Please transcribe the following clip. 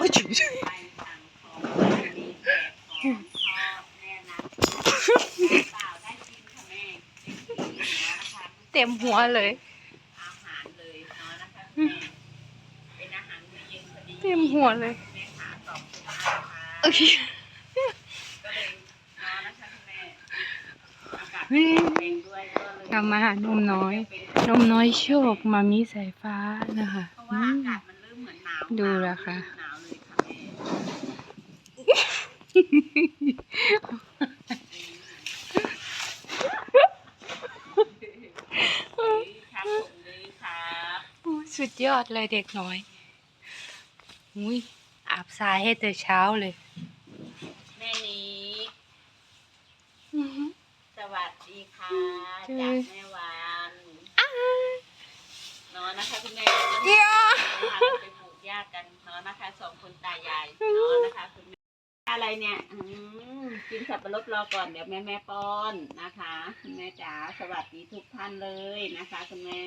โอ้ยจุ๊ยไปสั่งของไปมีแจกของชอบแน่นะเปล่าได้กินค่ะแม่ได้กินแล้วนะคะเต็มหัวเลยอาหารเลยเนาะนะคะแม่เป็นอาหารมื้อเย็นพอดีเต็มหัวเลยแม่ขาตอบคุณอาค่ะเอ้ยก็เลยเนาะนะคะแม่อากาศเฮ้ยแรงด้วยก็เลยกลับมาหานมน้อย นมน้อยโชคมามีสายฟ้านะคะเพราะอืว่ามอากาศมันเริ่มเหมือนหนาวดูแล้วค่ะหนาวเลยค่ะแม่ ครับผมเลยครับ โอ้ย สุดยอดเลยเด็กน้อย อุ้ยอาบทรายให้แต่เช้าเลย แม่นี้อื้อหือสวัสดีค่ะเจอจากแม่วานเนาะนะคะคุณแม่เดี๋ยวพาไปปลูกหญ้ากันเนาะนะคะสอง เนี่ยอืมกินสับปะรดรอก่อนเดี๋ยวแม่แม่ป้อนนะคะคุณแม่จ๋าสวัสดีทุกท่านเลยนะคะคุณแม่